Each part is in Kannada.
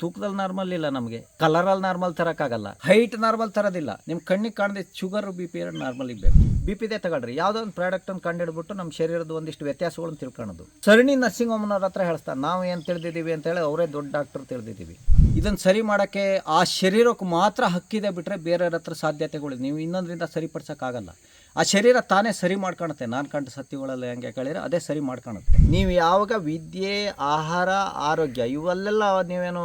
ತೂಕದಲ್ಲಿ ನಾರ್ಮಲ್ ಇಲ್ಲ ನಮಗೆ. ಕಲರಲ್ಲಿ ನಾರ್ಮಲ್ ತರಕ್ಕಾಗಲ್ಲ. ಹೈಟ್ ನಾರ್ಮಲ್ ತರೋದಿಲ್ಲ. ನಿಮ್ಮ ಕಣ್ಣಿಗೆ ಕಾಣದೆ ಶುಗರ್ ಬಿ ಪಿ ನಾರ್ಮಲ್ ಇರಬೇಕು. ಬಿ ಪಿದೇ ತಗೊಳ್ರಿ. ಯಾವುದೋ ಒಂದು ಪ್ರಾಡಕ್ಟ್ ಅನ್ನು ಕಂಡಿಡ್ಬಿಟ್ಟು ನಮ್ಮ ಶರೀರದ ಒಂದಿಷ್ಟು ವ್ಯತ್ಯಾಸಗಳನ್ನು ತಿಳ್ಕೊಳ್ಳೋದು ಸರಣಿ ನರ್ಸಿಂಗ್ ಹೋಮ್ನವ್ರ ಹತ್ರ ಹೇಳ್ತಾರೆ ನಾವು ಏನು ತಿಳಿದಿದ್ದೀವಿ ಅಂತೇಳಿ ಅವರೇ ದೊಡ್ಡ ಡಾಕ್ಟರ್ ತಿಳಿದಿದ್ದೀವಿ. ಇದನ್ನು ಸರಿ ಮಾಡೋಕ್ಕೆ ಆ ಶರೀರಕ್ಕೆ ಮಾತ್ರ ಹಕ್ಕಿದೆ ಬಿಟ್ಟರೆ ಬೇರೆಯವ್ರ ಹತ್ರ ಸಾಧ್ಯತೆಗಳು ನೀವು ಇನ್ನೊಂದರಿಂದ ಸರಿಪಡಿಸೋಕ್ಕಾಗಲ್ಲ ಆ ಶರೀರ ತಾನೇ ಸರಿ ಮಾಡ್ಕೊಳುತ್ತೆ ನಾನು ಕಂಡ ಸತ್ಯಗಳಲ್ಲಿ ಹೆಂಗೆ ಕೇಳಿದ್ರೆ ಅದೇ ಸರಿ ಮಾಡ್ಕೊಳುತ್ತೆ ನೀವು ಯಾವಾಗ ವಿದ್ಯೆ, ಆಹಾರ, ಆರೋಗ್ಯ ಇವೆಲ್ಲೆಲ್ಲ ನೀವೇನು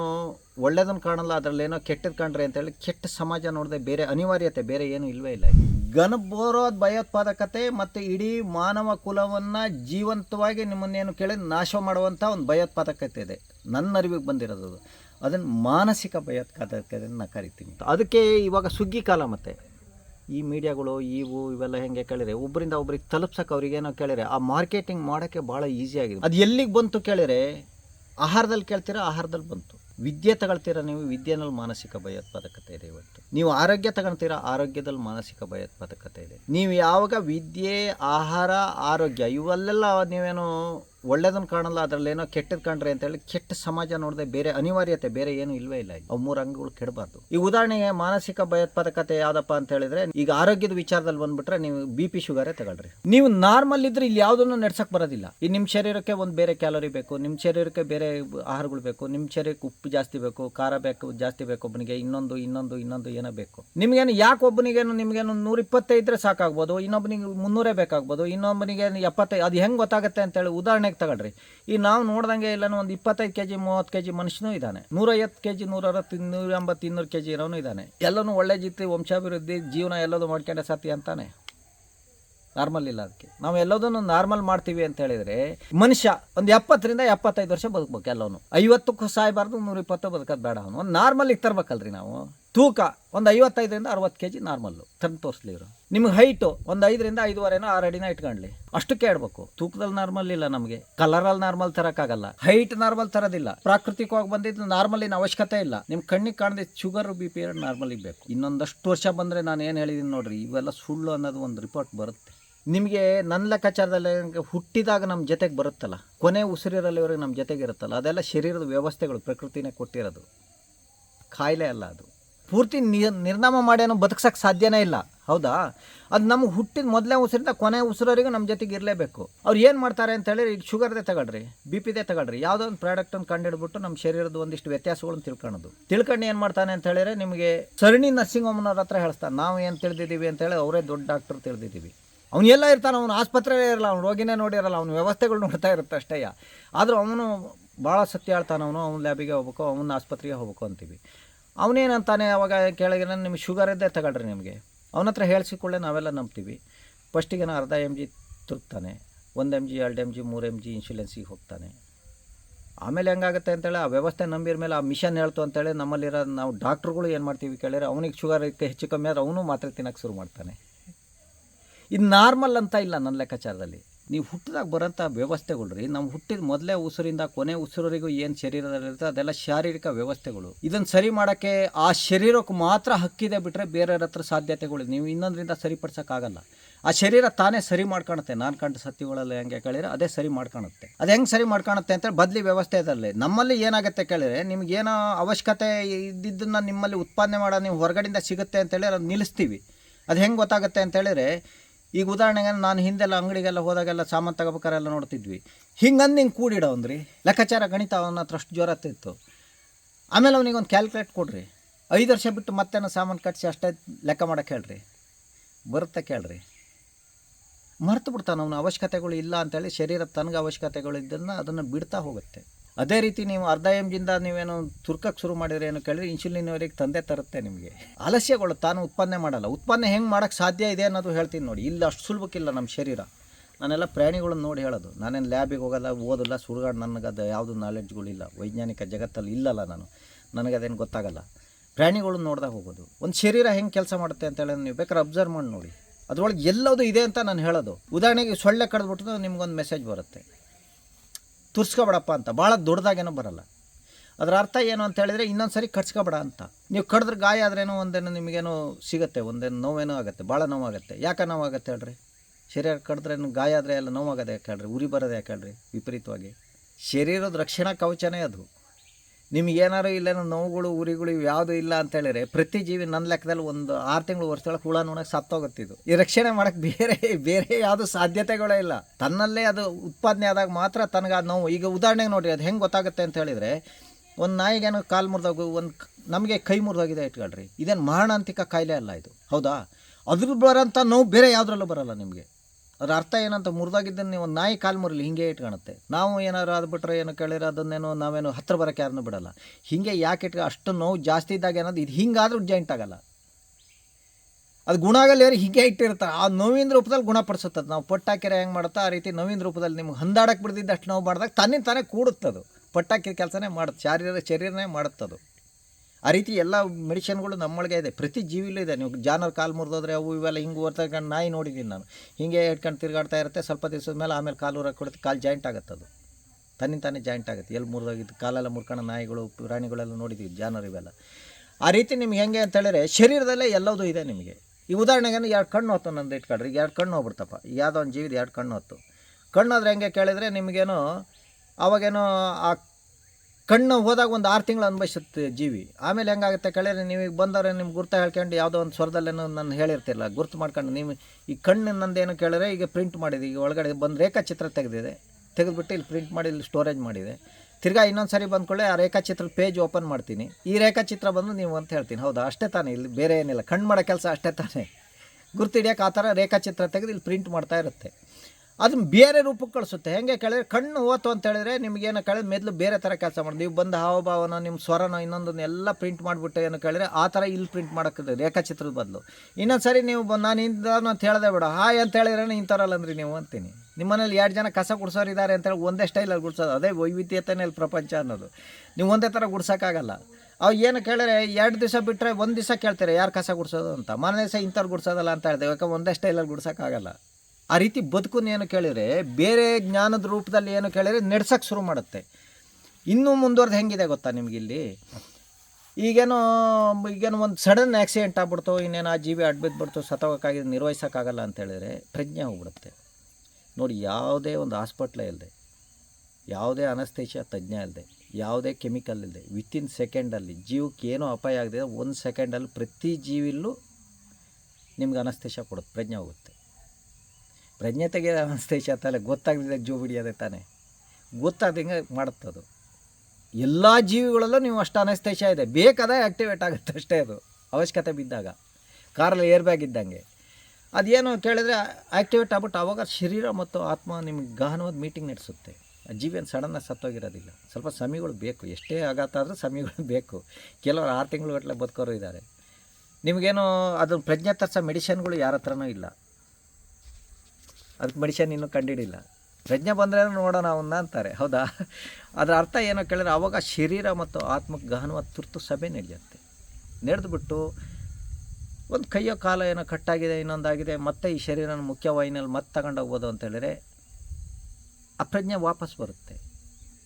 ಒಳ್ಳೇದನ್ನು ಕಾಣಲ್ಲ, ಅದರಲ್ಲಿ ಏನೋ ಕೆಟ್ಟದ್ದು ಕಾಣ್ರಿ ಅಂತೇಳಿ ಕೆಟ್ಟ ಸಮಾಜ ನೋಡದೆ ಬೇರೆ ಅನಿವಾರ್ಯತೆ ಬೇರೆ ಏನು ಇಲ್ಲವೇ ಇಲ್ಲ. ಗನಬೋರೋದ್ ಭಯೋತ್ಪಾದಕತೆ ಮತ್ತು ಇಡೀ ಮಾನವ ಕುಲವನ್ನು ಜೀವಂತವಾಗಿ ನಿಮ್ಮನ್ನೇನು ಕೇಳಿ ನಾಶ ಮಾಡುವಂಥ ಒಂದು ಭಯೋತ್ಪಾದಕತೆ ಇದೆ. ನನ್ನ ಅರಿವಿಗೆ ಬಂದಿರೋದು ಅದನ್ನು ಮಾನಸಿಕ ಭಯೋತ್ಪಾದಕತೆ ನಾನು ಕರಿತೀನಿ. ಅದಕ್ಕೆ ಇವಾಗ ಸುಗ್ಗಿ ಕಾಲ ಮತ್ತೆ. ಈ ಮೀಡಿಯಾಗಳು, ಇವು, ಇವೆಲ್ಲ ಹೆಂಗೆ ಕೇಳಿದ್ರೆ ಒಬ್ಬರಿಂದ ಒಬ್ರಿಗೆ ತಲುಪ್ಸಕ್ಕೆ ಅವ್ರಿಗೇನೋ ಕೇಳಿದ್ರೆ, ಆ ಮಾರ್ಕೆಟಿಂಗ್ ಮಾಡೋಕ್ಕೆ ಭಾಳ ಈಸಿ ಆಗಿದೆ. ಅದು ಎಲ್ಲಿಗೆ ಬಂತು ಕೇಳಿದ್ರೆ, ಆಹಾರದಲ್ಲಿ ಕೇಳ್ತೀರಾ, ಆಹಾರದಲ್ಲಿ ಬಂತು. ವಿದ್ಯೆ ತಗೊಳ್ತೀರಾ ನೀವು? ವಿದ್ಯೆನಲ್ಲಿ ಮಾನಸಿಕ ಭಯೋತ್ಪಾದಕತೆ ಇದೆ ಇವತ್ತು. ನೀವು ಆರೋಗ್ಯ ತಗೊಳ್ತೀರಾ? ಆರೋಗ್ಯದಲ್ಲಿ ಮಾನಸಿಕ ಭಯೋತ್ಪಾದಕತೆ ಇದೆ. ನೀವು ಯಾವಾಗ ವಿದ್ಯೆ, ಆಹಾರ, ಆರೋಗ್ಯ, ಇವಲ್ಲೆಲ್ಲ ನೀವೇನು ಒಳ್ಳೇದನ್ನು ಕಾಣಲ್ಲ ಅದರಲ್ಲಿ ಏನೋ ಕೆಟ್ಟದ್ದು ಅಂತ ಹೇಳಿ ಕೆಟ್ಟ ಸಮಾಜ ನೋಡದೆ ಬೇರೆ ಅನಿವಾರ್ಯತೆ, ಬೇರೆ ಏನು ಇಲ್ವೇ ಇಲ್ಲ ಅವು ಮೂರು ಅಂಗಗಳು ಕೆಡಬಾರ್ದು. ಈ ಉದಾಹರಣೆಗೆ ಮಾನಸಿಕ ಭಯೋತ್ಪಾದಕತೆ ಯಾವ್ದಪ್ಪ ಅಂತ ಹೇಳಿದ್ರೆ, ಈಗ ಆರೋಗ್ಯದ ವಿಚಾರದಲ್ಲಿ ಬಂದ್ಬಿಟ್ರೆ ನೀವು ಬಿ ಪಿ ಶುಗರೇ ತಗೊಳ್ರಿ. ನೀವು ನಾರ್ಮಲ್ ಇದ್ರೆ ಇಲ್ಲಿ ಯಾವುದನ್ನು ನಡ್ಸಕ್ ಬರೋದಿಲ್ಲ. ಈ ನಿಮ್ಮ ಶರೀರಕ್ಕೆ ಒಂದು ಬೇರೆ ಕ್ಯಾಲೋರಿ ಬೇಕು ನಿಮ್ಮ ಶರೀರಕ್ಕೆ ಬೇರೆ ಆಹಾರಗಳು ಬೇಕು ನಿಮ್ಮ ಶರೀರಕ್ಕೆ ಉಪ್ಪು ಜಾಸ್ತಿ ಬೇಕು, ಖಾರ ಬೇಕು, ಜಾಸ್ತಿ ಬೇಕು, ಒಬ್ಬನಿಗೆ ಇನ್ನೊಂದು ಇನ್ನೊಂದು ಇನ್ನೊಂದು ಏನೋ ಬೇಕು. ನಿಮ್ಗೇನು ಯಾಕೆ ಒಬ್ಬನಿಗೇನು, ನಿಮ್ಗೇನು ನೂರ ಇಪ್ಪತ್ತೈದ್ರೆ ಸಾಕಾಗ್ಬೋದು, ಇನ್ನೊಬ್ಬನಿಗೆ ಮುನ್ನೂರೇ ಬೇಕಾಗ್ಬೋದು ಇನ್ನೊಬ್ಬನಿಗೆ ಎಪ್ಪತ್ತೈದು ಅದು ಹೆಂಗೆ ಗೊತ್ತಾಗುತ್ತೆ ಅಂತೇಳಿ ಉದಾಹರಣೆಗೆ ತಗೊಳ್ರಿ. ಈ ನಾವು ನೋಡ್ದಂಗೆ ಇಲ್ಲ ಒಂದು ಇಪ್ಪತ್ತೈದು ಕೆ ಜಿ ಮೂವತ್ತು ಕೆ ಜಿ ಮನುಷ್ಯನೂ ಇದ್ದಾನೆ. ನೂರೈವತ್ತು ಕೆ ಜಿ ನೂರ ಅರವತ್ತು ನೂರ ಎಂಬತ್ತು ಇನ್ನೂರು ಕೆ ಜಿ ಇರೋನು ಇದ್ದಾನೆ. ಎಲ್ಲನೂ ಒಳ್ಳೆ ಜಿತ್ತಿ ವಂಶಾಭಿವೃದ್ಧಿ, ಜೀವನ ಎಲ್ಲದೂ ಮಾಡ್ಕೊಂಡೆ ಸತಿ ಅಂತಾನೆ. ನಾರ್ಮಲ್ ಇಲ್ಲ ಅದಕ್ಕೆ ನಾವು ಎಲ್ಲದನ್ನು ನಾರ್ಮಲ್ ಮಾಡ್ತೀವಿ ಅಂತ ಹೇಳಿದ್ರೆ ಮನುಷ್ಯ ಒಂದು ಎಪ್ಪತ್ತರಿಂದ ಎಪ್ಪತ್ತೈದು ವರ್ಷ ಬದುಕಬೇಕು ಎಲ್ಲವನು ಐವತ್ತಕ್ಕೂ ಸಾಯಬಾರ್ದು ನೂರ ಇಪ್ಪತ್ತು ಬದುಕೋದು ಬೇಡ ಅವನು ಒಂದು ನಾರ್ಮಲಿಗೆ ತರಬೇಕಲ್ರಿ ನಾವು. ತೂಕ ಒಂದು ಐವತ್ತೈದರಿಂದ ಅರವತ್ತು ಕೆ ಜಿ ನಾರ್ಮಲ್ಲು ತಂದು ತೋರಿಸ್ಲಿ ಇವರು. ನಿಮ್ಗೆ ಹೈಟು ಒಂದು ಐದರಿಂದ ಐದುವರೆನೋ ಆರು ಅಡಿನ ಇಟ್ಕೊಳ್ಳಿ ಅಷ್ಟಕ್ಕೆ ತೂಕದಲ್ಲಿ ನಾರ್ಮಲ್ ಇಲ್ಲ ನಮಗೆ. ಕಲರಲ್ಲಿ ನಾರ್ಮಲ್ ತರಕ್ಕಾಗಲ್ಲ. ಹೈಟ್ ನಾರ್ಮಲ್ ತರೋದಿಲ್ಲ. ಪ್ರಾಕೃತಿಕವಾಗಿ ಬಂದಿದ್ದು ನಾರ್ಮಲಿನ ಅವಶ್ಯಕತೆ ಇಲ್ಲ. ನಿಮ್ಮ ಕಣ್ಣಿಗೆ ಕಾಣದೆ ಶುಗರ್ ಬಿ ಪಿ ನಾರ್ಮಲ್ ಇರಬೇಕು ಇನ್ನೊಂದಷ್ಟು ವರ್ಷ ಬಂದರೆ ನಾನು ಏನು ಹೇಳಿದ್ದೀನಿ ನೋಡ್ರಿ, ಇವೆಲ್ಲ ಸುಳ್ಳು ಅನ್ನೋದು ಒಂದು ರಿಪೋರ್ಟ್ ಬರುತ್ತೆ. ನಿಮಗೆ ನನ್ನ ಲೆಕ್ಕಾಚಾರದಲ್ಲಿ ಹುಟ್ಟಿದಾಗ ನಮ್ಮ ಜೊತೆಗೆ ಬರುತ್ತಲ್ಲ, ಕೊನೆ ಉಸಿರಿರಲ್ಲಿವರೆಗೆ ನಮ್ಮ ಜೊತೆಗೆ ಇರುತ್ತಲ್ಲ, ಅದೆಲ್ಲ ಶರೀರದ ವ್ಯವಸ್ಥೆಗಳು ಪ್ರಕೃತಿನೇ ಕೊಟ್ಟಿರೋದು. ಕಾಯಿಲೆ ಅಲ್ಲ ಅದು. ಪೂರ್ತಿ ನಿರ್ನಾಮ ಮಾಡೇನೋ ಬದುಕ್ಸಕ್ಕೆ ಸಾಧ್ಯನೇ ಇಲ್ಲ. ಹೌದಾ? ಅದು ನಮ್ಗೆ ಹುಟ್ಟಿದ ಮೊದಲೇ ಉಸಿರಿಂದ ಕೊನೆ ಉಸಿರೋರಿಗೂ ನಮ್ಮ ಜೊತೆಗೆ ಇರಲೇಬೇಕು. ಅವ್ರು ಏನು ಮಾಡ್ತಾರೆ ಅಂತ ಹೇಳಿ ಈಗ ಶುಗರ್ದೇ ತಗೊಳ್ರಿ ಬಿ ಪಿದೇ ತಗೊಳ್ರಿ, ಯಾವುದೋ ಒಂದು ಪ್ರಾಡಕ್ಟನ್ನು ಕಂಡಿಡ್ಬಿಟ್ಟು ನಮ್ಮ ಶರೀರದ ಒಂದಿಷ್ಟು ವ್ಯತ್ಯಾಸಗಳನ್ನು ತಿಳ್ಕೊಳ್ಳೋದು ತಿಳ್ಕೊಂಡು ಏನು ಮಾಡ್ತಾನೆ ಅಂತ ಹೇಳಿದ್ರೆ, ನಿಮಗೆ ಸರಣಿ ನರ್ಸಿಂಗ್ ಹೋಮ್ನವ್ರ ಹತ್ರ ಹೇಳ್ತಾನೆ ನಾವು ಏನು ತಿಳಿದಿದ್ದೀವಿ ಅಂತೇಳಿ ಅವರೇ ದೊಡ್ಡ ಡಾಕ್ಟರ್ ತಿಳಿದಿದ್ದೀವಿ. ಅವನೆಲ್ಲ ಇರ್ತಾನೆ, ಅವನು ಆಸ್ಪತ್ರೆಯೇ ಇರಲ್ಲ, ಅವ್ನು ರೋಗಿನೇ ನೋಡಿರಲ್ಲ ಅವ್ನು ವ್ಯವಸ್ಥೆಗಳು ನೋಡ್ತಾ ಇರುತ್ತೆ ಅಷ್ಟೇ. ಆದರೂ ಅವನು ಭಾಳ ಸತ್ಯ ಹೇಳ್ತಾನೆ ಅವನು, ಅವ್ನ ಲ್ಯಾಬಿಗೆ ಹೋಗ್ಬೇಕು, ಅವನ ಆಸ್ಪತ್ರೆಗೆ ಹೋಗ್ಬೇಕು ಅಂತೀವಿ. ಅವನೇನಂತಾನೆ ಅವಾಗ ಕೇಳಿದ್ರೆ ನಿಮ್ಗೆ ಶುಗರ್ ಇದ್ದೇ ತಗೊಳ್ರಿ ನಿಮಗೆ. ಅವನ ಹತ್ರ ಹೇಳಿಸಿಕೊಳ್ಳೆ ನಾವೆಲ್ಲ ನಂಬ್ತೀವಿ. ಫಸ್ಟಿಗೆ ಅರ್ಧ ಎಂ ಜಿ ತುರ್ತಾನೆ ಒಂದು ಎಂ ಜಿ ಎರಡು ಎಂ ಜಿ ಮೂರು ಎಂ ಜಿ ಇನ್ಶೂರೆನ್ಸಿಗೆ ಹೋಗ್ತಾನೆ. ಆಮೇಲೆ ಹೆಂಗಾಗುತ್ತೆ ಅಂತೇಳಿ ಆ ವ್ಯವಸ್ಥೆ ನಂಬಿರ ಮೇಲೆ ಆ ಮಿಷನ್ ಹೇಳ್ತು ಅಂತೇಳಿ ನಮ್ಮಲ್ಲಿರೋ ನಾವು ಡಾಕ್ಟ್ರುಗಳು ಏನು ಮಾಡ್ತೀವಿ ಕೇಳಿದ್ರೆ, ಅವನಿಗೆ ಶುಗರ್ ಹೆಚ್ಚು ಕಮ್ಮಿ ಆದರೆ ಅವನು ಮಾತ್ರೆ ತಿನ್ನೋಕ್ಕೆ ಶುರು ಮಾಡ್ತಾನೆ. ಇದು ನಾರ್ಮಲ್ ಅಂತ ಇಲ್ಲ ನನ್ನ ಲೆಕ್ಕಾಚಾರದಲ್ಲಿ. ನೀವು ಹುಟ್ಟಿದಾಗ ಬರೋಂಥ ವ್ಯವಸ್ಥೆಗಳು ರೀ. ನಾವು ಹುಟ್ಟಿದ ಮೊದಲೇ ಉಸಿರಿಂದ ಕೊನೆ ಉಸಿರವರೆಗೂ ಏನು ಶರೀರದಲ್ಲಿರುತ್ತೆ ಅದೆಲ್ಲ ಶಾರೀರಿಕ ವ್ಯವಸ್ಥೆಗಳು. ಇದನ್ನು ಸರಿ ಮಾಡೋಕ್ಕೆ ಆ ಶರೀರಕ್ಕೆ ಮಾತ್ರ ಹಕ್ಕಿದೆ ಬಿಟ್ಟರೆ ಬೇರೆಯವ್ರ ಹತ್ರ ಸಾಧ್ಯತೆಗಳು ನೀವು ಇನ್ನೊಂದರಿಂದ ಸರಿಪಡಿಸೋಕ್ಕಾಗಲ್ಲ ಆ ಶರೀರ ತಾನೇ ಸರಿ ಮಾಡ್ಕೊಳುತ್ತೆ ನಾನು ಕಂಡ ಸತ್ಯಗಳಲ್ಲಿ ಹೆಂಗೆ ಕೇಳಿದ್ರೆ ಅದೇ ಸರಿ ಮಾಡ್ಕೊಳುತ್ತೆ ಅದು ಹೆಂಗೆ ಸರಿ ಮಾಡ್ಕೊಳುತ್ತೆ ಅಂತ ಬದಲಿ ವ್ಯವಸ್ಥೆ ಇದರಲ್ಲಿ ನಮ್ಮಲ್ಲಿ ಏನಾಗುತ್ತೆ ಕೇಳಿದ್ರೆ ನಿಮ್ಗೇನೋ ಅವಶ್ಯಕತೆ ಇದ್ದಿದ್ದನ್ನು ನಿಮ್ಮಲ್ಲಿ ಉತ್ಪಾದನೆ ಮಾಡೋ ನೀವು ಹೊರಗಡೆಯಿಂದ ಸಿಗುತ್ತೆ ಅಂತೇಳಿ ಅದನ್ನು ನಿಲ್ಲಿಸ್ತೀವಿ. ಅದು ಹೆಂಗೆ ಗೊತ್ತಾಗುತ್ತೆ ಅಂತ ಹೇಳಿದ್ರೆ ಈಗ ಉದಾಹರಣೆಗೆ ನಾನು ಹಿಂದೆಲ್ಲ ಅಂಗಡಿಗೆಲ್ಲ ಹೋದಾಗೆಲ್ಲ ಸಾಮಾನು ತಗೋಬೇಕಾರೆಲ್ಲ ನೋಡ್ತಿದ್ವಿ. ಹಿಂಗಂದು ಹಿಂಗೆ ಕೂಡಿಡೋ ಅಂದ್ರಿ ಲೆಕ್ಕಾಚಾರ ಗಣಿತ ಅವನ ಹತ್ರ ಅಷ್ಟು ಜ್ವರ ಇತ್ತು. ಆಮೇಲೆ ಅವನಿಗೆ ಒಂದು ಕ್ಯಾಲ್ಕುಲೇಟ್ ಕೊಡ್ರಿ. ಐದು ವರ್ಷ ಬಿಟ್ಟು ಮತ್ತೆ ಸಾಮಾನು ಕಟ್ಟಿಸಿ ಅಷ್ಟೇ ಲೆಕ್ಕ ಮಾಡೋಕ್ಕೆ ಹೇಳ್ರಿ. ಬರುತ್ತೆ ಕೇಳ್ರಿ. ಮರ್ತು ಬಿಡ್ತಾನೆ ಅವನ ಅವಶ್ಯಕತೆಗಳು ಇಲ್ಲ ಅಂತೇಳಿ ಶರೀರ ತನಗೆ ಅವಶ್ಯಕತೆಗಳು ಇದ್ದನ್ನು ಅದನ್ನು ಬಿಡ್ತಾ ಹೋಗುತ್ತೆ. ಅದೇ ರೀತಿ ನೀವು ಅರ್ಧ ಎಂ ಜಿಂದ ನೀವೇನು ತುರ್ಕಕ್ಕೆ ಶುರು ಮಾಡಿದ್ರೆ ಏನು ಕೇಳಿದ್ರೆ ಇನ್ಸುಲಿನ್ವರೆಗೆ ತಂದೆ ತರುತ್ತೆ ನಿಮಗೆ. ಅಲಸ್ಯಗಳು ತಾನು ಉತ್ಪಾದನೆ ಮಾಡಲ್ಲ. ಉತ್ಪಾದನೆ ಹೆಂಗೆ ಮಾಡೋಕ್ಕೆ ಸಾಧ್ಯ ಇದೆ ಅನ್ನೋದು ಹೇಳ್ತೀನಿ ನೋಡಿ. ಇಲ್ಲಿ, ಅಷ್ಟು ಸುಲಭಕ್ಕಿಲ್ಲ ನಮ್ಮ ಶರೀರ. ನಾನೆಲ್ಲ ಪ್ರಾಣಿಗಳನ್ನ ನೋಡಿ ಹೇಳೋದು. ನಾನೇನು ಲ್ಯಾಬಿಗೆ ಹೋಗಲ್ಲ, ಓದಲ್ಲ ಸುಡುಗಾಡು ನನಗೆ ಅದು ಯಾವುದು ನಾಲೆಡ್ಜ್ಗಳಿಲ್ಲ ವೈಜ್ಞಾನಿಕ ಜಗತ್ತಲ್ಲಿ ಇಲ್ಲಲ್ಲ ನಾನು. ನನಗದೇನು ಗೊತ್ತಾಗಲ್ಲ. ಪ್ರಾಣಿಗಳನ್ನ ನೋಡ್ದಾಗ ಹೋಗೋದು. ಒಂದು ಶರೀರ ಹೆಂಗೆ ಕೆಲಸ ಮಾಡುತ್ತೆ ಅಂತ ಹೇಳಿದ್ರೆ ನೀವು ಬೇಕಾದ್ರೆ ಅಬ್ಸರ್ವ್ ಮಾಡಿ ನೋಡಿ. ಅದರೊಳಗೆ ಎಲ್ಲದು ಇದೆ ಅಂತ ನಾನು ಹೇಳೋದು. ಉದಾಹರಣೆಗೆ ಸೊಳ್ಳೆ ಕಡ್ದ್ಬಿಟ್ಟು ನಿಮ್ಗೊಂದು ಮೆಸೇಜ್ ಬರುತ್ತೆ. ತುರ್ಸ್ಕೊಬೇಡಪ್ಪ ಅಂತ. ಭಾಳ ದೊಡ್ಡದಾಗೇನೋ ಬರಲ್ಲ. ಅದರ ಅರ್ಥ ಏನು ಅಂತ ಹೇಳಿದರೆ ಇನ್ನೊಂದು ಸರಿ ಕಟ್ಸ್ಕೊಬೇಡ ಅಂತ. ನೀವು ಕಡಿದ್ರೆ ಗಾಯ ಆದ್ರೇನೋ ಒಂದೇನೋ ನಿಮಗೇನೋ ಸಿಗುತ್ತೆ, ಒಂದೇನು ನೋವೇನೋ ಆಗುತ್ತೆ, ಭಾಳ ನೋವಾಗುತ್ತೆ. ಯಾಕೆ ನೋವಾಗುತ್ತೆ ಹೇಳ್ರಿ? ಶರೀರ ಕಡಿದ್ರೇನು ಗಾಯ ಆದರೆ ಎಲ್ಲ ನೋವಾಗೋದು ಯಾಕೆ ಹೇಳ್ರಿ? ಉರಿ ಬರೋದು ಯಾಕೆ ಹೇಳ್ರಿ? ವಿಪರೀತವಾಗಿ. ಶರೀರದ ರಕ್ಷಣಾ ಕವಚನೇ ಅದು. ನಿಮಗೇನಾರು ಇಲ್ಲೇನೋ ನೋವುಗಳು, ಉರಿಗಳು ಇವು ಯಾವುದೂ ಇಲ್ಲ ಅಂತ ಹೇಳಿದ್ರೆ ಪ್ರತಿ ಜೀವಿ ನನ್ನ ಲೆಕ್ಕದಲ್ಲಿ ಒಂದು ಆರು ತಿಂಗಳು ವರ್ಷದೊಳಗೆ ಹುಳ ನೋಡಕ್ಕೆ ಸತ್ತೋಗುತ್ತಿದ್ದು. ಈ ರಕ್ಷಣೆ ಮಾಡೋಕ್ಕೆ ಬೇರೆ ಬೇರೆ ಯಾವುದು ಸಾಧ್ಯತೆಗಳೇ ಇಲ್ಲ. ತನ್ನಲ್ಲೇ ಅದು ಉತ್ಪಾದನೆ ಆದಾಗ ಮಾತ್ರ ತನಗೆ ಅದು ನೋವು. ಈಗ ಉದಾಹರಣೆಗೆ ನೋಡಿರಿ, ಅದು ಹೆಂಗೆ ಗೊತ್ತಾಗುತ್ತೆ ಅಂತ ಹೇಳಿದರೆ ಒಂದು ಏನೋ ಕಾಲು ಮುರಿದಾಗ, ಒಂದು ನಮಗೆ ಕೈ ಮುರಿದೋಗಿದೆ ಇಟ್ಕೊಳ್ರಿ. ಇದೇನು ಮಾರಣಾಂತಿಕ ಕಾಯಿಲೆ ಅಲ್ಲ ಇದು. ಹೌದಾ? ಅದ್ರ ಬರೋಂಥ ನೋವು ಬೇರೆ ಯಾವುದ್ರಲ್ಲೂ ಬರಲ್ಲ ನಿಮಗೆ. ಅದ್ರ ಅರ್ಥ ಏನಂತ ಮುರಿದಾಗಿದ್ದನ್ನು ನೀವು ನಾಯಿ ಕಾಲು ಮುರಲಿ, ಹಿಂಗೆ ಇಟ್ಕೊಳುತ್ತೆ ನಾವು ಏನಾದ್ರು ಅದು ಏನು ಕೇಳಿದ್ರೆ ಅದನ್ನೇನೋ, ನಾವೇನು ಹತ್ತಿರ ಬರೋಕ್ಕೆ ಯಾರನ್ನೂ ಬಿಡಲ್ಲ. ಹಿಂಗೆ ಯಾಕೆ ಇಟ್ಕೊ, ಅಷ್ಟು ನೋವು ಜಾಸ್ತಿ ಇದ್ದಾಗ ಏನದು ಇದು ಹಿಂಗಾದ್ರೂ ಜಾಯಿಂಟ್ ಆಗಲ್ಲ. ಅದು ಗುಣ ಆಗಲ್ಲ ಹೀಗೆ ಇಟ್ಟಿರ್ತಾರೆ. ಆ ನೋವಿನ ರೂಪದಲ್ಲಿ ಗುಣಪಡಿಸುತ್ತದೆ ನಾವು ಪಟ್ಟಾಕಿರ ಹೆಂಗೆ ಮಾಡುತ್ತಾ? ಆ ರೀತಿ ನೋವಿನ ರೂಪದಲ್ಲಿ ನಿಮ್ಗೆ ಹಂದಾಡಕ್ಕೆ ಬಿಡ್ದಿದ್ದು ಅಷ್ಟು ನೋವು ಮಾಡಿದಾಗ ತನ್ನಿಂದ ತಾನೇ ಕೂಡುತ್ತದು. ಪಟ್ಟಾಕಿರ ಕೆಲಸನೇ ಮಾಡುತ್ತೆ. ಶಾರೀರ ಶರೀರನೇ ಮಾಡುತ್ತದು. ಆ ರೀತಿ ಎಲ್ಲ ಮೆಡಿಷನ್ಗಳು ನಮ್ಮೊಳಗೆ ಇದೆ. ಪ್ರತಿ ಜೀವಿಲೂ ಇದೆ. ನೀವು ಜಾನರ್ ಕಾಲು ಮುರಿದೋದ್ರೆ ಅವು ಇವೆಲ್ಲ ಹಿಂಗೆ ಓರ್ತಕೊಂಡು ನಾಯಿ ನೋಡಿದ್ದೀನಿ ನಾನು. ಹಿಂಗೆ ಇಟ್ಕೊಂಡು ತಿರುಗಾಡ್ತಾ ಇರುತ್ತೆ. ಸ್ವಲ್ಪ ದಿವಸದ ಮೇಲೆ ಆಮೇಲೆ ಕಾಲು ಕೊಡುತ್ತೆ. ಕಾಲು ಜಾಯಿಂಟ್ ಆಗುತ್ತೆ ಅದು. ತನ್ನಿಂದ ತಾನೇ ಜಾಯಿಂಟ್ ಆಗುತ್ತೆ. ಎಲ್ಲಿ ಮುರಿದೋಗಿದ್ದು ಕಾಲೆಲ್ಲ ಮುರ್ಕೊಂಡು ನಾಯಿಗಳು, ಪ್ರಾಣಿಗಳೆಲ್ಲ ನೋಡಿದ್ದೀವಿ ಜಾನರ್ ಇವೆಲ್ಲ. ಆ ರೀತಿ ನಿಮ್ಗೆ ಹೆಂಗೆ ಅಂತ ಹೇಳಿದ್ರೆ ಶರೀರದಲ್ಲೇ ಎಲ್ಲದೂ ಇದೆ ನಿಮಗೆ. ಈ ಉದಾಹರಣೆಗೆ ಎರಡು ಕಣ್ಣು ಹೊತ್ತು ನಂದು ಇಟ್ಕೊಳ್ರಿ. ಎರಡು ಕಣ್ಣು ಹೋಗ್ಬಿಡ್ತಪ್ಪ. ಯಾವುದೋ ಒಂದು ಜೀವಿದ ಎರಡು ಕಣ್ಣು ಹೊತ್ತು. ಆದರೆ ಹೆಂಗೆ ಕೇಳಿದ್ರೆ ನಿಮಗೇನು ಅವಾಗೇನೋ ಆ ಕಣ್ಣು ಹೋದಾಗ ಒಂದು ಆರು ತಿಂಗಳು ಅನುಭವಿಸುತ್ತೆ ಜೀವಿ. ಆಮೇಲೆ ಹೆಂಗಾಗುತ್ತೆ ಕಳೆದ್ರೆ ನೀವು ಈಗ ಬಂದವ್ರೆ, ನಿಮ್ಗೆ ಗುರ್ತ ಹೇಳ್ಕೊಂಡು ಯಾವುದೋ ಒಂದು ಸ್ವರದಲ್ಲೇನೋ ನಾನು ಹೇಳಿರ್ತಿಲ್ಲ ಗುರ್ತು ಮಾಡ್ಕೊಂಡು ನೀವು ಈ ಕಣ್ಣು ನಂದೇನು ಕೇಳಿದ್ರೆ ಈಗ ಪ್ರಿಂಟ್ ಮಾಡಿದೆ, ಈಗ ಒಳಗಡೆ ಬಂದು ರೇಖಾಚಿತ್ರ ತೆಗೆದಿದೆ. ತೆಗೆದುಬಿಟ್ಟು ಇಲ್ಲಿ ಪ್ರಿಂಟ್ ಮಾಡಿ, ಇಲ್ಲಿ ಸ್ಟೋರೇಜ್ ಮಾಡಿದೆ. ತಿರ್ಗಾ ಇನ್ನೊಂದು ಸಾರಿ ಬಂದ್ಕೊಳ್ಳೆ ಆ ರೇಖಾಚಿತ್ರ ಪೇಜ್ ಓಪನ್ ಮಾಡ್ತೀನಿ. ಈ ರೇಖಾಚಿತ್ರ ಬಂದು ನೀವು ಅಂತ ಹೇಳ್ತೀನಿ. ಹೌದಾ? ಅಷ್ಟೇ ತಾನೇ, ಇಲ್ಲಿ ಬೇರೆ ಏನಿಲ್ಲ. ಕಣ್ಣು ಮಾಡೋ ಕೆಲಸ ಅಷ್ಟೇ ತಾನೇ. ಗುರ್ತು ಹಿಡಿಯೋಕೆ ಆ ಥರ ರೇಖಾಚಿತ್ರ ತೆಗೆದು ಇಲ್ಲಿ ಪ್ರಿಂಟ್ ಮಾಡ್ತಾ ಇರುತ್ತೆ. ಅದನ್ನ ಬೇರೆ ರೂಪಕ್ಕೆ ಕಳಿಸುತ್ತೆ. ಹೆಂಗೆ ಕೇಳಿದ್ರೆ ಕಣ್ಣು ಓತು ಅಂತ ಹೇಳಿದ್ರೆ ನಿಮಗೇನು ಕೇಳಿದ್ರೆ ಮೆದ್ಲು ಬೇರೆ ಥರ ಕೆಲಸ ಮಾಡಿ. ನೀವು ಬಂದ ಹಾವಭಾವನ, ನಿಮ್ಮ ಸ್ವರನ, ಇನ್ನೊಂದನ್ನ ಎಲ್ಲ ಪ್ರಿಂಟ್ ಮಾಡಿಬಿಟ್ಟು ಏನು ಕೇಳಿದ್ರೆ ಆ ಥರ ಇಲ್ಲಿ ಪ್ರಿಂಟ್ ಮಾಡೋಕ್ಕೆ ರೇಖಾಚಿತ್ರದ ಬದಲು. ಇನ್ನೊಂದು ಸರಿ ನೀವು ನಾನು ಇಂಥವ್ನು ಅಂತ ಹೇಳ್ದೆ ಬೇಡ. ಹಾಯ್ ಅಂತ ಹೇಳಿದ್ರೆ ಇಂಥವ್ರಲ್ಲ ಅಂದ್ರಿ ನೀವು ಅಂತೀನಿ. ನಿಮ್ಮ ಮನೇಲಿ ಎರಡು ಜನ ಕಸ ಗುಡ್ಸೋರು ಇದ್ದಾರೆ ಅಂತೇಳಿ ಒಂದೇ ಸ್ಟೈಲಲ್ಲಿ ಗುಡ್ಸೋದು. ಅದೇ ವೈವಿಧ್ಯತೆನೇ ಪ್ರಪಂಚ ಅನ್ನೋದು. ನೀವು ಒಂದೇ ಥರ ಗುಡ್ಸೋಕ್ಕಾಗಲ್ಲ. ಅವು ಏನು ಕೇಳಿದ್ರೆ ಎರಡು ದಿವಸ ಬಿಟ್ಟರೆ ಒಂದು ದಿವಸ ಕೇಳ್ತಾರೆ ಯಾರು ಕಸ ಗುಡ್ಸೋದು ಅಂತ? ಮನೆ ದಿವಸ ಇಂಥವ್ರು ಗುಡ್ಸೋದಲ್ಲ ಅಂತ ಹೇಳ್ದೆ ಯಾಕಂದ್ರೆ ಒಂದೇ ಸ್ಟೈಲಲ್ಲಿ ಗುಡ್ಸೋಕ್ಕಾಗಲ್ಲ. ಆ ರೀತಿ ಬದುಕನ್ನು ಏನು ಕೇಳಿದರೆ, ಬೇರೆ ಜ್ಞಾನದ ರೂಪದಲ್ಲಿ ಏನು ಕೇಳಿದರೆ ನಡ್ಸೋಕ್ಕೆ ಶುರು ಮಾಡುತ್ತೆ. ಇನ್ನೂ ಮುಂದುವರೆದು ಹೆಂಗಿದೆ ಗೊತ್ತಾ ನಿಮಗಿಲ್ಲಿ ಈಗೇನೋ ಈಗೇನೋ ಒಂದು ಸಡನ್ ಆಕ್ಸಿಡೆಂಟ್ ಆಗ್ಬಿಡ್ತು, ಇನ್ನೇನು ಆ ಜೀವಿ ಅಡ್ಬಿದ್ಬಿಡ್ತು ಸತ್ತೋಗೋಕ್ಕಾಗಿ ನಿರ್ವಹಿಸೋಕ್ಕಾಗಲ್ಲ ಅಂತ ಹೇಳಿದ್ರೆ ಪ್ರಜ್ಞೆ ಹೋಗ್ಬಿಡುತ್ತೆ. ನೋಡಿ, ಯಾವುದೇ ಒಂದು ಹಾಸ್ಪಿಟ್ಲೇ ಇಲ್ಲದೆ ಯಾವುದೇ ಅನಸ್ತೇಶ ತಜ್ಞ ಇಲ್ಲದೆ ಯಾವುದೇ ಕೆಮಿಕಲ್ ಇಲ್ಲದೆ ವಿತಿನ್ ಸೆಕೆಂಡಲ್ಲಿ ಜೀವಕ್ಕೆ ಏನೂ ಅಪಾಯ ಆಗದೆ ಒಂದು ಸೆಕೆಂಡಲ್ಲಿ ಪ್ರತಿ ಜೀವಿಲ್ಲೂ ನಿಮ್ಗೆ ಅನಸ್ತೇಶ ಕೊಡುತ್ತೆ, ಪ್ರಜ್ಞೆ ಹೋಗುತ್ತೆ. ಪ್ರಜ್ಞೆ ತೆಗೆದ ಅನಸ್ತೇಷ ತಲೆ ಗೊತ್ತಾಗದಿದ್ದಾಗ ಜೋ ಬಿಡಿಯೋದೆ ತಾನೆ. ಗೊತ್ತಾದಂಗೆ ಮಾಡುತ್ತದು. ಎಲ್ಲ ಜೀವಿಗಳಲ್ಲೂ ನೀವು ಅಷ್ಟು ಅನಸ್ತೇಷ ಇದೆ. ಬೇಕಾದ ಆ್ಯಕ್ಟಿವೇಟ್ ಆಗುತ್ತೆ ಅಷ್ಟೇ ಅದು. ಅವಶ್ಯಕತೆ ಬಿದ್ದಾಗ. ಕಾರಲ್ಲಿ ಏರ್ ಬ್ಯಾಗ್ ಇದ್ದಂಗೆ. ಅದೇನು ಕೇಳಿದ್ರೆ ಆ್ಯಕ್ಟಿವೇಟ್ ಆಗ್ಬಿಟ್ಟು ಆವಾಗ ಶರೀರ ಮತ್ತು ಆತ್ಮ ನಿಮಗೆ ಗಹನವಾದ ಮೀಟಿಂಗ್ ನಡೆಸುತ್ತೆ. ಆ ಜೀವಿಯನ್ನು ಸಡನ್ನಾಗಿ ಸತ್ತೋಗಿರೋದಿಲ್ಲ. ಸ್ವಲ್ಪ ಸಮಯಗಳು ಬೇಕು. ಎಷ್ಟೇ ಆಘಾತ ಆದರೂ ಸಮಯಗಳು ಬೇಕು. ಕೆಲವರು ಆರು ತಿಂಗಳುಗಟ್ಟಲೆ ಬದುಕೋರು ಇದ್ದಾರೆ. ನಿಮಗೇನು ಅದು ಪ್ರಜ್ಞೆ ತರಿಸೋ ಮೆಡಿಷನ್ಗಳು ಯಾರ ಹತ್ರನೂ ಇಲ್ಲ. ಅದಕ್ಕೆ ಮನುಷ್ಯ ಇನ್ನೂ ಕಂಡಿಡಿಲ್ಲ. ಪ್ರಜ್ಞೆ ಬಂದರೆ ನೋಡೋಣ ಅವನ್ನ ಅಂತಾರೆ. ಹೌದಾ? ಅದರ ಅರ್ಥ ಏನೋ ಕೇಳಿದ್ರೆ ಆವಾಗ ಶರೀರ ಮತ್ತು ಆತ್ಮಕ್ಕೆ ಗಹನವಾದ ತುರ್ತು ಸಭೆ ನಡೆಯುತ್ತೆ. ನಡೆದ್ಬಿಟ್ಟು ಒಂದು ಕೈಯೋ ಕಾಲ ಏನೋ ಕಟ್ಟಾಗಿದೆ, ಇನ್ನೊಂದಾಗಿದೆ, ಮತ್ತೆ ಈ ಶರೀರನ ಮುಖ್ಯವಾಹಿನಿಯಲ್ಲಿ ಮತ್ತೆ ತಗೊಂಡೋಗ್ಬೋದು ಅಂತ ಹೇಳಿದ್ರೆ ಅಪ್ರಜ್ಞೆ ಪ್ರಜ್ಞೆ ವಾಪಸ್ ಬರುತ್ತೆ.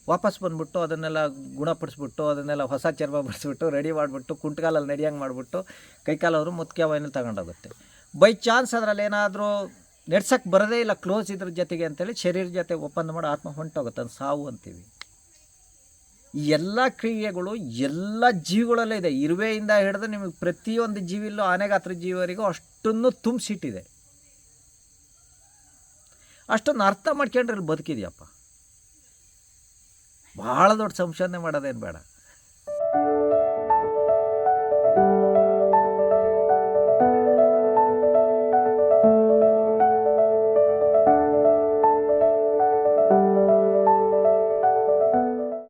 ವಾಪಸ್ ಬಂದ್ಬಿಟ್ಟು ಅದನ್ನೆಲ್ಲ ಗುಣಪಡಿಸ್ಬಿಟ್ಟು, ಅದನ್ನೆಲ್ಲ ಹೊಸ ಚರ್ಮ ಬಡಿಸ್ಬಿಟ್ಟು ರೆಡಿ ಮಾಡಿಬಿಟ್ಟು, ಕುಂಟ್ಗಾಲಲ್ಲಿ ನಡೆಯಂಗೆ ಮಾಡಿಬಿಟ್ಟು ಕೈಕಾಲವರು ಮುಖ್ಯವಾಹಿನಿಯಲ್ಲಿ ತಗೊಂಡೋಗುತ್ತೆ ಬೈ ಚಾನ್ಸ್ ಅದರಲ್ಲಿ ಏನಾದರೂ ನಡ್ಸಕ್ಕೆ ಬರೋದೇ ಇಲ್ಲ ಕ್ಲೋಸ್ ಇದ್ರ ಜೊತೆಗೆ ಅಂತೇಳಿ ಶರೀರ ಜೊತೆ ಒಪ್ಪಂದ ಮಾಡಿ ಆತ್ಮ ಹೊಂಟೋಗುತ್ತೆ, ಅದು ಸಾವು ಅಂತೀವಿ. ಈ ಎಲ್ಲ ಕ್ರಿಯೆಗಳು ಎಲ್ಲ ಜೀವಿಗಳಲ್ಲೇ ಇದೆ. ಇರುವೆಯಿಂದ ಹಿಡಿದು ನಿಮಗೆ ಪ್ರತಿಯೊಂದು ಜೀವಿಲ್ಲೂ ಆನೆಗಾತ್ರ ಜೀವರಿಗೂ ಅಷ್ಟನ್ನು ತುಂಬಿಸಿಟ್ಟಿದೆ. ಅಷ್ಟೊಂದು ಅರ್ಥ ಮಾಡ್ಕೊಂಡ್ರೆ ಇಲ್ಲಿ ಬದುಕಿದೆಯಪ್ಪ. ಭಾಳ ದೊಡ್ಡ ಸಂಶೋಧನೆ ಮಾಡೋದೇನು ಬೇಡ.